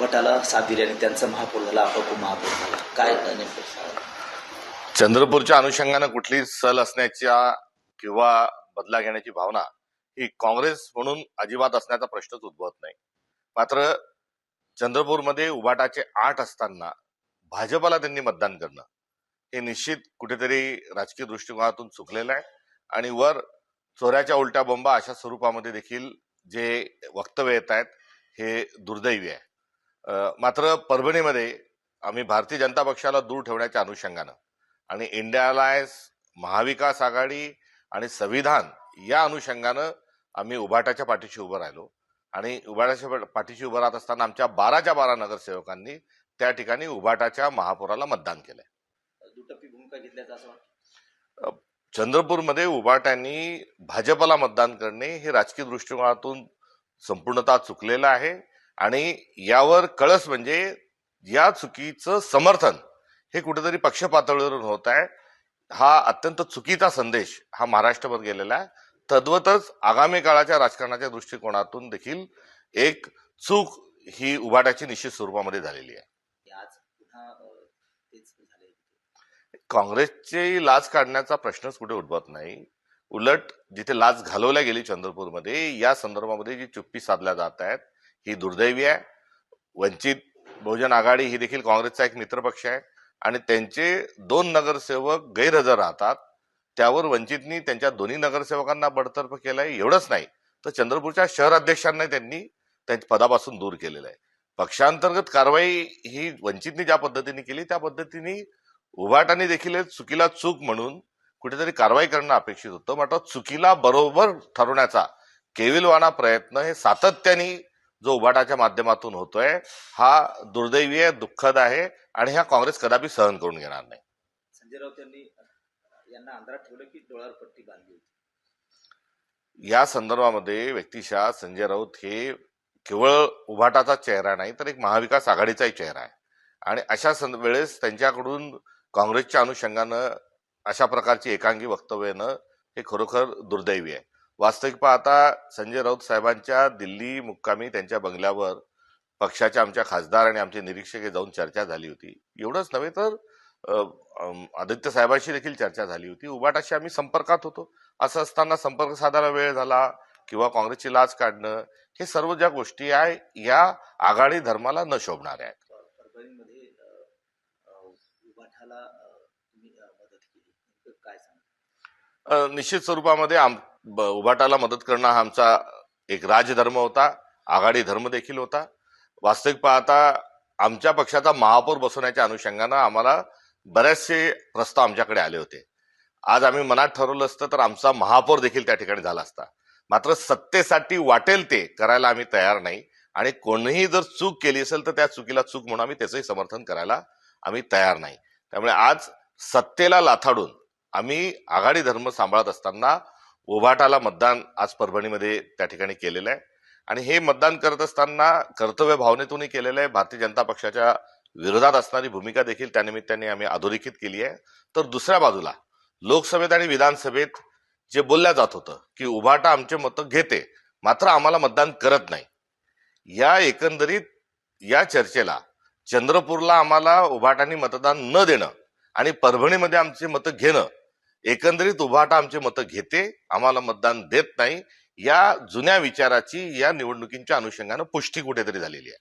उभटाला साथ दिली आणि त्यांचा महापौर झाला आपण महापौर झाला. काय नेमकं? चंद्रपूरच्या अनुषंगानं कुठली सल असण्याच्या किंवा बदला घेण्याची भावना ही काँग्रेस म्हणून अजिबात असण्याचा प्रश्नच उद्भवत नाही. मात्र चंद्रपूरमध्ये उभाटाचे आठ असताना भाजपला त्यांनी मतदान करणं हे निश्चित कुठेतरी राजकीय दृष्टिकोनातून चुकलेलं आहे. आणि वर चोऱ्याच्या उलट्या बंबा अशा स्वरूपामध्ये देखील जे वक्तव्य येत आहेत हे दुर्दैवी आहे. मात्र परभणीमध्ये आम्ही भारतीय जनता पक्षाला दूर ठेवण्याच्या अनुषंगानं आणि इंडिया अलायन्स महाविकास आघाडी आणि संविधान या अनुषंगानं आम्ही उभाटाच्या पाठीशी उभं राहिलो. आणि उभाटाच्या पाठीशी उभं राहत असताना आमच्या बाराच्या बारा नगरसेवकांनी त्या ठिकाणी उभाटाच्या महापौराला मतदान केलंय. चंद्रपूरमध्ये उभाट्यांनी भाजपला मतदान करणे हे राजकीय दृष्टिकोनातून संपूर्णतः चुकलेलं आहे. आणि यावर कळस म्हणजे या चुकीचं समर्थन हे कुठेतरी पक्ष पातळीवरून होत आहे. हा अत्यंत चुकीचा संदेश हा महाराष्ट्रभर गेलेला आहे. तद्वतच आगामी काळाच्या राजकारणाच्या दृष्टिकोनातून देखील एक चूक ही उभाट्याची निश्चित स्वरूपामध्ये झालेली आहे. काँग्रेसची लाच काढण्याचा प्रश्नच कुठे उद्भवत नाही. उलट जिथे लाच घालवल्या गेली चंद्रपूरमध्ये या संदर्भामध्ये जी चुप्पी साधल्या जात आहेत ही दुर्दैवी आहे. वंचित बहुजन आघाडी ही देखील काँग्रेसचा एक मित्रपक्ष आहे. आणि त्यांचे दोन नगरसेवक गैरहजर राहतात. त्यावर वंचितनी त्यांच्या दोन्ही नगरसेवकांना बडतर्फ केलंय. एवढंच नाही तर चंद्रपूरच्या शहराध्यक्षांना त्यांनी त्यांच्या पदापासून दूर केलेलं आहे. पक्षांतर्गत कारवाई ही वंचितनी ज्या पद्धतीने केली त्या पद्धतीने उभाटाने देखील चुकीला चूक म्हणून कुठेतरी कारवाई करणं अपेक्षित होतं. मात्र चुकीला बरोबर ठरवण्याचा केविलवाना प्रयत्न हे सातत्याने जो उभाटाच्या माध्यमातून होतोय हा दुर्दैवी आहे दुःखद आहे आणि हा काँग्रेस कदापि सहन करून घेणार नाही. संजय राऊत यांनी यांना अंधारात ठेवलं की डोळ्यावर पट्टी बांधली होती? या संदर्भामध्ये व्यक्तिशः संजय राऊत हे केवळ उभाटाचा चेहरा नाही तर एक महाविकास आघाडीचाही चेहरा आहे. आणि अशा वेळेस त्यांच्याकडून काँग्रेसच्या अनुषंगानं अशा प्रकारची एकांगी वक्तव्य येणं हे खरोखर दुर्दैवी आहे. वास्तविक पाहता संजय राऊत साहेबांच्या दिल्ली मुक्कामी त्यांच्या बंगल्यावर पक्षाच्या आमच्या खासदार आणि आमचे निरीक्षक जाऊन चर्चा झाली होती. एवढंच नव्हे तर आदित्य साहेबांशी देखील चर्चा झाली होती. उभाटाशी आम्ही संपर्कात होतो. असं असताना संपर्क साधायला वेळ झाला किंवा काँग्रेसची लाच काढणं हे सर्व ज्या गोष्टी आहे या आघाडी धर्माला न शोभणाऱ्या आहेत. निश्चित स्वरूपामध्ये आम उभाटाला मदत करणं हा आमचा एक राजधर्म होता आघाडी धर्म देखील होता. वास्तविक पाहता आमच्या पक्षाचा महापौर बसवण्याच्या अनुषंगानं आम्हाला बरेचसे प्रस्ताव आमच्याकडे आले होते. आज आम्ही मनात ठरवलं असतं तर आमचा महापौर देखील त्या ठिकाणी झाला असता. मात्र सत्तेसाठी वाटेल ते करायला आम्ही तयार नाही आणि कोणीही जर चूक केली असेल तर त्या चुकीला चूक म्हणून आम्ही त्याचंही समर्थन करायला आम्ही तयार नाही. त्यामुळे आज सत्तेला लाथाडून आम्ही आघाडी धर्म सांभाळत असताना उभाटाला मतदान आज परभणीमध्ये त्या ठिकाणी केलेलं आहे. आणि हे मतदान करत असताना कर्तव्य भावनेतूनही केलेलं आहे. भारतीय जनता पक्षाच्या विरोधात असणारी भूमिका देखील त्यानिमित्ताने आम्ही अधोरेखित केली आहे. तर दुसऱ्या बाजूला लोकसभेत आणि विधानसभेत जे बोलल्या जात होतं की उभाटा आमचे मतं घेते मात्र आम्हाला मतदान करत नाही. या एकंदरीत या चर्चेला चंद्रपूरला आम्हाला उभाटाने मतदान न देणं आणि परभणीमध्ये आमचे मतं घेणं एकंदरीत उभाटा आमचे मतं घेते आम्हाला मतदान देत नाही. या जुन्या विचाराची या निवडणुकींच्या अनुषंगानं पुष्टी कुठेतरी झालेली आहे.